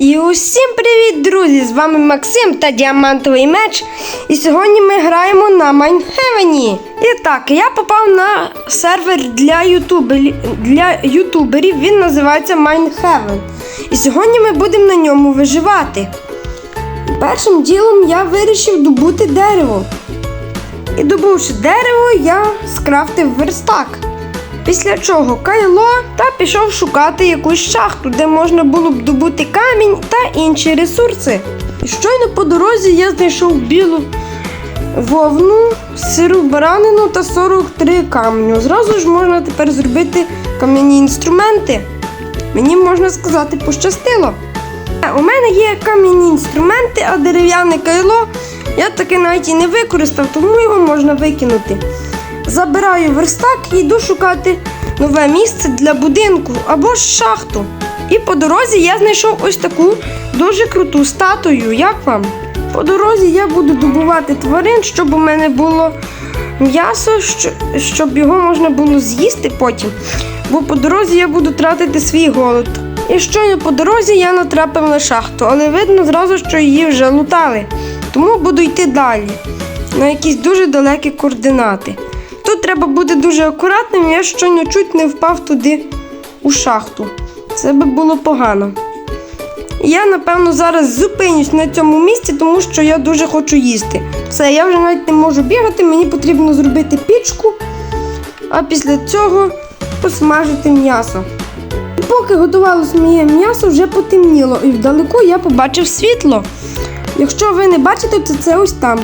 І усім привіт, друзі! З вами Максим та Діамантовий меч. І сьогодні ми граємо на Майнхевені. І так, я попав на сервер для, ютубер, для ютуберів. Він називається Майнхевен. І сьогодні ми будемо на ньому виживати. Першим ділом я вирішив добути дерево. І добувши дерево, я скрафтив верстак. Після чого кайло та пішов шукати якусь шахту, де можна було б добути камінь та інші ресурси. Щойно по дорозі я знайшов білу вовну, сиру баранину та 43 каменю. Зразу ж можна тепер зробити кам'яні інструменти. Мені можна сказати, пощастило. У мене є кам'яні інструменти, а дерев'яне кайло я таки навіть і не використав, тому його можна викинути. Забираю верстак і йду шукати нове місце для будинку або ж шахту. І по дорозі я знайшов ось таку дуже круту статую. Як вам? По дорозі я буду добувати тварин, щоб у мене було м'ясо, щоб його можна було з'їсти потім. Бо по дорозі я буду тратити свій голод. І щойно по дорозі я натрапив на шахту, але видно зразу, що її вже лутали. Тому буду йти далі на якісь дуже далекі координати. Тут треба бути дуже акуратним, я щойно чуть не впав туди у шахту. Це би було погано. Я, напевно, зараз зупинюсь на цьому місці, тому що я дуже хочу їсти. Все, я вже навіть не можу бігати, мені потрібно зробити пічку, а після цього посмажити м'ясо. Поки готувалось моє м'ясо, вже потемніло, і вдалеку я побачив світло. Якщо ви не бачите, то це ось там.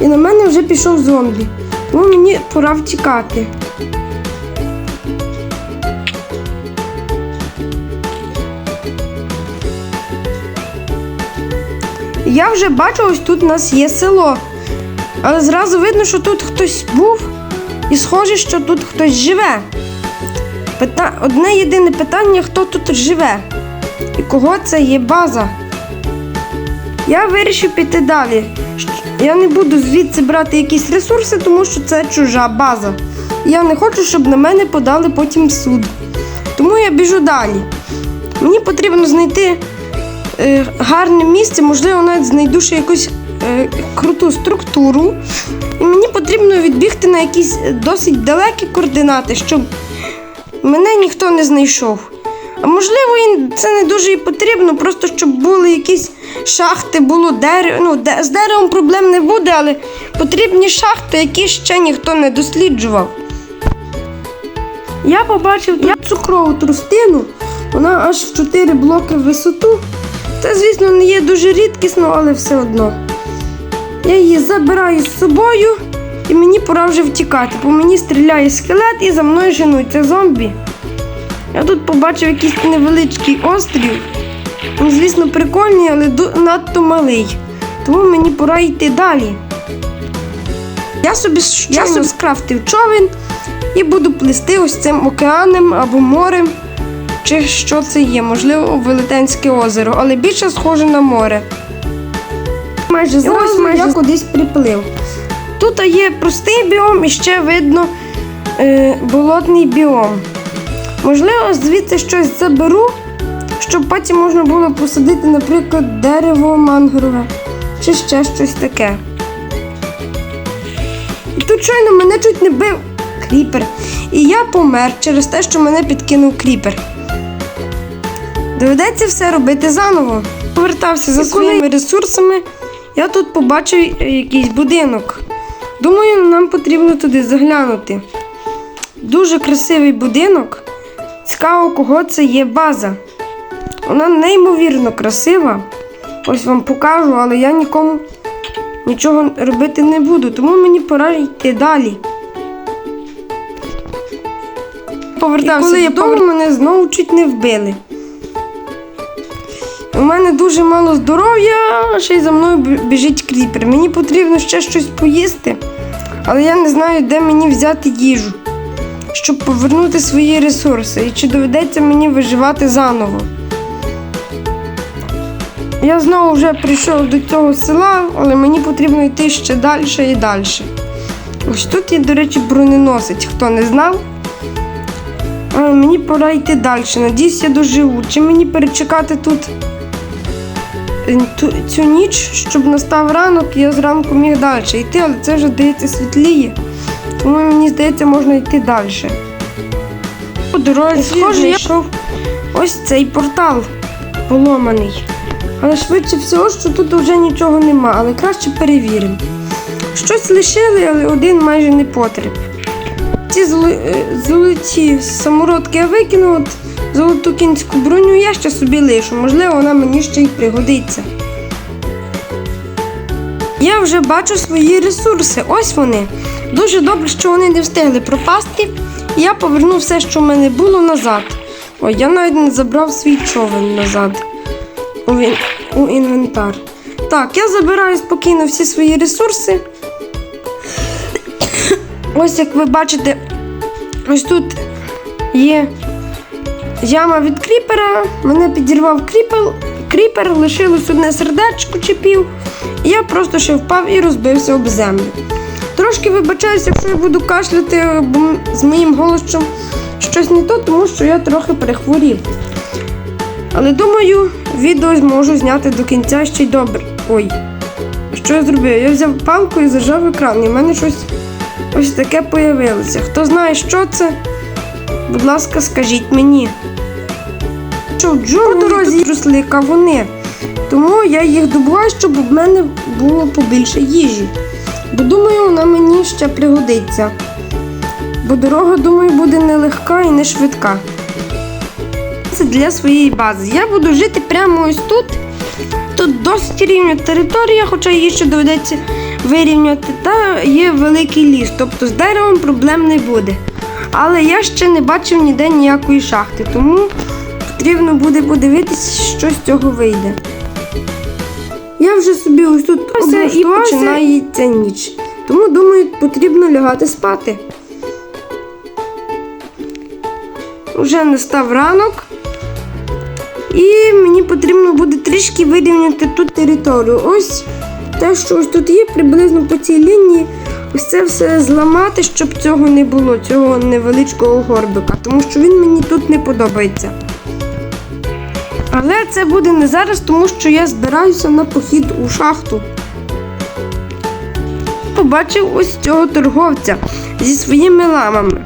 І на мене вже пішов зомбі. Тому мені пора втікати. Я вже бачу, ось тут у нас є село. Але зразу видно, що тут хтось був, і схоже, що тут хтось живе. Пита... Одне єдине питання, хто тут живе і кого це є база. Я вирішив піти далі. Я не буду звідси брати якісь ресурси, тому що це чужа база. Я не хочу, щоб на мене подали потім суд. Тому я біжу далі. Мені потрібно знайти е, гарне місце, можливо, навіть знайду ще якусь е, круту структуру. І мені потрібно відбігти на якісь е, досить далекі координати, щоб мене ніхто не знайшов. А можливо, це не дуже і потрібно, просто щоб були якісь шахти, було дерево. Ну, де, з деревом проблем не буде, але потрібні шахти, які ще ніхто не досліджував. Я побачив тут цукрову трустину, вона аж в 4 блоки в висоту. Це, звісно, не є дуже рідкісно, але все одно. Я її забираю з собою і мені пора вже втікати, бо мені стріляє скелет і за мною женуться зомбі. Я тут побачив якийсь невеличкий острів. Він, звісно, прикольний, але надто малий. Тому мені пора йти далі. Я собі, я собі скрафтив човен і буду плисти ось цим океаном або морем. Чи що це є? Можливо, Велетенське озеро, але більше схоже на море. Майже зараз майже... я кудись приплив. Тут є простий біом і ще видно е, болотний біом. Можливо, звідси щось заберу, щоб потім можна було посадити, наприклад, дерево мангрове чи ще щось таке. І тут щойно мене чуть не бив кріпер. І я помер через те, що мене підкинув кріпер. Доведеться все робити заново. Повертався за своїми ресурсами. Я тут побачив е, якийсь будинок. Думаю, нам потрібно туди заглянути. Дуже красивий будинок. Цікаво, кого це є база. Вона неймовірно красива. Ось вам покажу, але я нікому нічого робити не буду, тому мені пора йти далі. Повертався коли я додому, мене знову чуть не вбили. У мене дуже мало здоров'я, а ще й за мною біжить кріпер. Мені потрібно ще щось поїсти, але я не знаю, де мені взяти їжу, щоб повернути свої ресурси. І чи доведеться мені виживати заново. Я знову вже прийшов до цього села, але мені потрібно йти ще далі і далі. Ось тут є, до речі, броненосець, хто не знав. А, мені пора йти далі. Надіюсь, я доживу. Чи мені перечекати тут е, цю ніч, щоб настав ранок, і я зранку міг далі йти, але це вже здається світліє. Тому мені здається, можна йти далі. По дорозі, схоже, я йшов ось цей портал поломаний. Але швидше всього, що тут вже нічого нема, але краще перевіримо. Щось лишили, але один майже не потріб. Ці е, золоті самородки я викину, от золоту кінську броню я ще собі лишу. Можливо, вона мені ще й пригодиться. Я вже бачу свої ресурси. Ось вони. Дуже добре, що вони не встигли пропасти. Я поверну все, що в мене було назад. Ой, я навіть не забрав свій човен назад у, він- у інвентар. Так, я забираю спокійно всі свої ресурси. Ось як ви бачите, ось тут є яма від кріпера. Мене підірвав кріпер, кріпер лишилось одне сердечко чи пів. І я просто ще впав і розбився об землю. Трошки вибачаюся, якщо я буду кашляти, бо з моїм голосом щось не то, тому що я трохи перехворів. Але думаю, відео зможу зняти до кінця ще й добре. Ой, що я зробив? Я взяв палку і зажав екран, і в мене щось ось таке появилося. Хто знає, що це? Будь ласка, скажіть мені. Що в дорозі росли кавуни, тому я їх добуваю, щоб в мене було побільше їжі. Бо думаю, вона мені ще пригодиться. Бо дорога, думаю, буде не легка і не швидка. Це для своєї бази. Я буду жити прямо ось тут. Тут досить рівня територія, хоча її ще доведеться вирівняти. Та є великий ліс, тобто з деревом проблем не буде. Але я ще не бачив ніде ніякої шахти, тому потрібно буде подивитися, що з цього вийде. Я вже собі ось тут і починається ніч. Тому думаю, потрібно лягати спати. Вже настав ранок. І мені потрібно буде трішки вирівняти ту територію. Ось те, що ось тут є, приблизно по цій лінії. Ось це все зламати, щоб цього не було, цього невеличкого горбика, тому що він мені тут не подобається. Але це буде не зараз, тому що я збираюся на похід у шахту. Побачив ось цього торговця зі своїми ламами.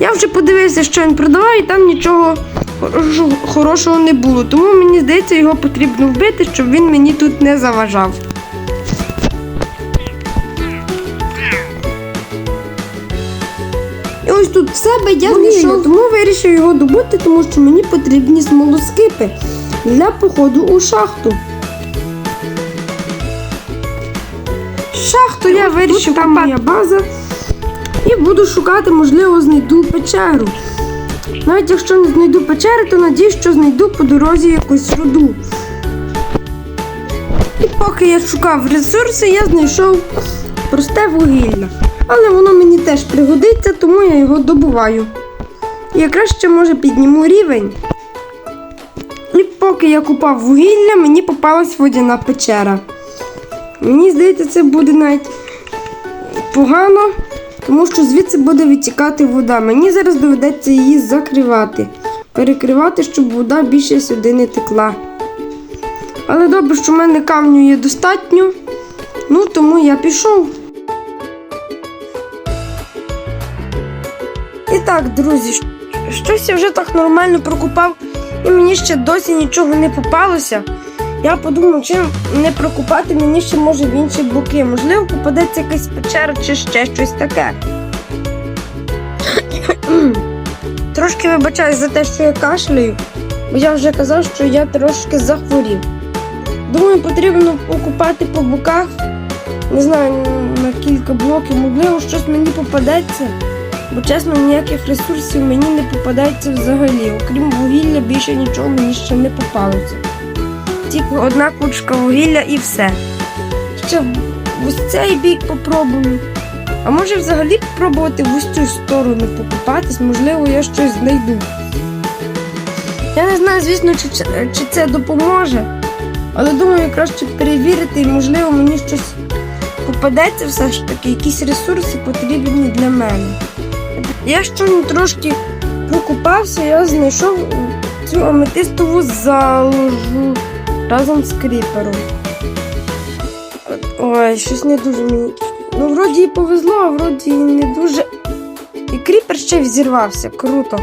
Я вже подивився, що він продавав, і там нічого хорошого, хорошого не було. Тому мені здається, його потрібно вбити, щоб він мені тут не заважав. І ось тут в себе я знайшов, тому вирішив його добути, тому що мені потрібні смолоскипи для походу у шахту. Шахту я вирішив, там моя база. І буду шукати, можливо, знайду печеру. Навіть якщо не знайду печери, то надіюсь, що знайду по дорозі якусь руду. І поки я шукав ресурси, я знайшов просте вугілля. Але воно мені теж пригодиться, тому я його добуваю. І якраз ще може підніму рівень. І поки я купав вугілля, мені попалась водяна печера. Мені здається, це буде навіть погано, тому що звідси буде витікати вода. Мені зараз доведеться її закривати, перекривати, щоб вода більше сюди не текла. Але добре, що в мене камню є достатньо, ну тому я пішов. І так, друзі, щось я вже так нормально прокупав, і мені ще досі нічого не попалося. Я подумав, чим не прокупати мені ще може в інші боки. Можливо, попадеться якась печера чи ще щось таке. Трошки вибачаюсь за те, що я кашляю, бо я вже казав, що я трошки захворів. Думаю, потрібно покупати по боках, не знаю, на кілька блоків, можливо, щось мені попадеться. Бо чесно, ніяких ресурсів мені не попадається взагалі. Окрім вугілля, більше нічого мені ще не попалося. Тільки одна кучка вугілля і все. Ще в ось цей бік попробую. А може взагалі попробувати в ось цю сторону покупатись, можливо, я щось знайду. Я не знаю, звісно, чи, чи це допоможе, але думаю, краще перевірити і можливо мені щось попадеться все ж таки, якісь ресурси потрібні для мене. Я щойно трошки прокупався, я знайшов цю аметистову заложу разом з кріпером. Ой, щось не дуже мені. Ну, вроді і повезло, а вроді і не дуже. І кріпер ще взірвався, круто.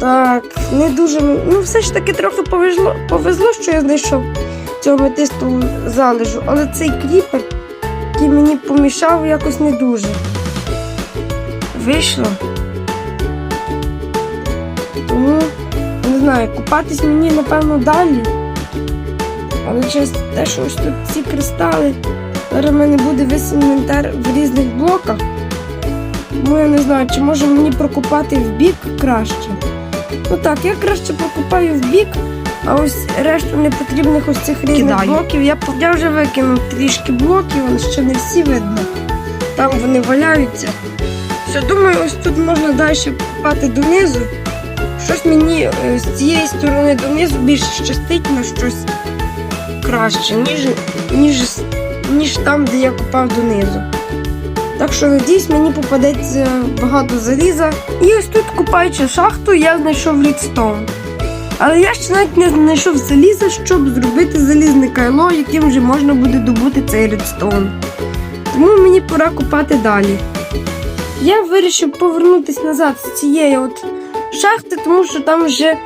Так, не дуже. Ну, все ж таки трохи повезло, повезло, що я знайшов цю аметистову залежу, але цей кріпер, який мені помішав, якось не дуже. Вийшло. Тому, знаю, купатись мені, напевно, далі. Але через те, що ось тут ці кристали, зараз в мене буде весь інвентар в різних блоках. Тому я не знаю, чи може мені прокопати в бік краще. Ну так, я краще прокопаю в бік, а ось решту непотрібних ось цих різних Кидаю. блоків. Я, я вже викинув трішки блоків, але ще не всі видно. Там вони валяються. Все, думаю, ось тут можна далі копати донизу. Щось мені е, з цієї сторони донизу більше щастить на щось краще, ніж, ніж, ніж там, де я копав донизу. Так що надіюсь, мені попадеться багато заліза. І ось тут, купаючи шахту, я знайшов рідстоун. Але я ще навіть не знайшов заліза, щоб зробити залізне кайло, яким вже можна буде добути цей редстоун. Тому мені пора купати далі. Я вирішив повернутися назад з цієї от шахти, тому що там вже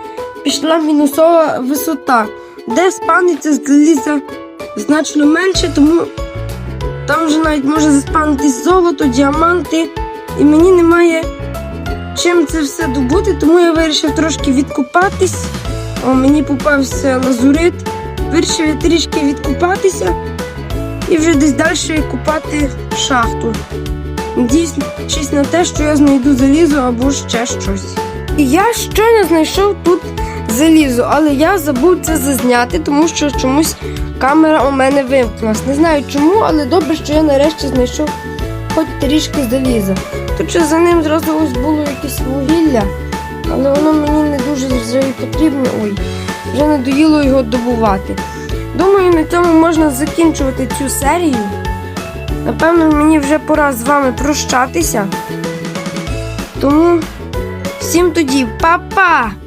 пішла мінусова висота, де спавниться заліза значно менше, тому там вже навіть може заспавнитись золото, діаманти, і мені немає чим це все добути, тому я вирішив трошки відкупатись. О, мені попався лазурит. Вирішив я трішки відкупатися і вже десь далі купати шахту. Надіюсь на те, що я знайду залізо або ще щось. І я щойно знайшов тут залізо, але я забув це зазняти, тому що чомусь камера у мене вимкнулась. Не знаю чому, але добре, що я нарешті знайшов хоч трішки заліза. Тут ще за ним зразу ось було якесь вугілля, але воно мені не дуже вже потрібно. Ой, вже надоїло його добувати. Думаю, на цьому можна закінчувати цю серію. Напевно, мені вже пора з вами прощатися. Тому всім тоді, па-па!